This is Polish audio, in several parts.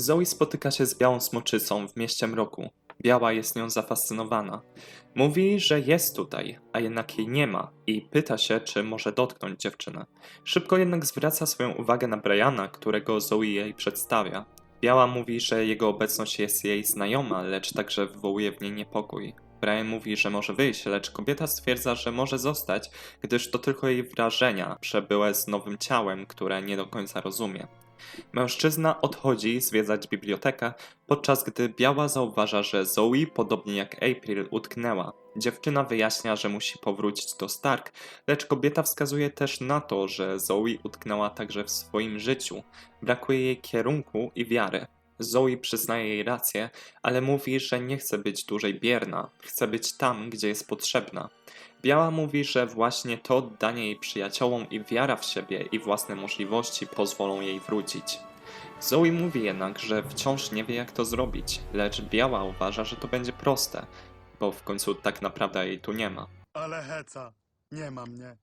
Zoe spotyka się z białą smoczycą w mieście mroku. Biała jest nią zafascynowana. Mówi, że jest tutaj, a jednak jej nie ma i pyta się, czy może dotknąć dziewczynę. Szybko jednak zwraca swoją uwagę na Briana, którego Zoe jej przedstawia. Biała mówi, że jego obecność jest jej znajoma, lecz także wywołuje w niej niepokój. Brian mówi, że może wyjść, lecz kobieta stwierdza, że może zostać, gdyż to tylko jej wrażenia przebyłe z nowym ciałem, które nie do końca rozumie. Mężczyzna odchodzi zwiedzać bibliotekę, podczas gdy Biała zauważa, że Zoe, podobnie jak April, utknęła. Dziewczyna wyjaśnia, że musi powrócić do Stark, lecz kobieta wskazuje też na to, że Zoe utknęła także w swoim życiu. Brakuje jej kierunku i wiary. Zoe przyznaje jej rację, ale mówi, że nie chce być dłużej bierna, chce być tam, gdzie jest potrzebna. Biała mówi, że właśnie to oddanie jej przyjaciołom i wiara w siebie i własne możliwości pozwolą jej wrócić. Zoe mówi jednak, że wciąż nie wie jak to zrobić, lecz Biała uważa, że to będzie proste, bo w końcu tak naprawdę jej tu nie ma. Ale heca, nie ma mnie.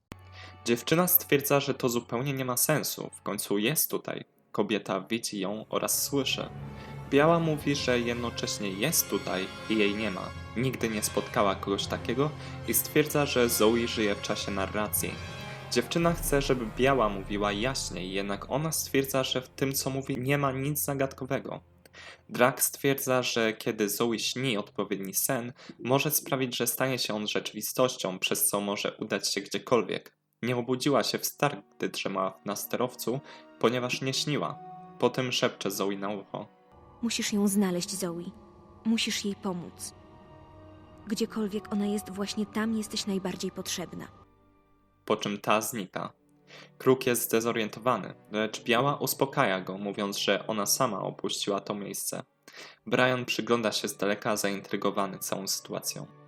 Dziewczyna stwierdza, że to zupełnie nie ma sensu, w końcu jest tutaj. Kobieta widzi ją oraz słyszy. Biała mówi, że jednocześnie jest tutaj i jej nie ma. Nigdy nie spotkała kogoś takiego i stwierdza, że Zoe żyje w czasie narracji. Dziewczyna chce, żeby Biała mówiła jaśniej, jednak ona stwierdza, że w tym co mówi nie ma nic zagadkowego. Drak stwierdza, że kiedy Zoe śni odpowiedni sen, może sprawić, że stanie się on rzeczywistością, przez co może udać się gdziekolwiek. Nie obudziła się w Stark, gdy drzemała na sterowcu, ponieważ nie śniła. Potem szepcze Zoe na ucho. Musisz ją znaleźć, Zoe. Musisz jej pomóc. Gdziekolwiek ona jest, właśnie tam jesteś najbardziej potrzebna. po czym ta znika. Kruk jest zdezorientowany, lecz Biała uspokaja go, mówiąc, że ona sama opuściła to miejsce. Brian przygląda się z daleka zaintrygowany całą sytuacją.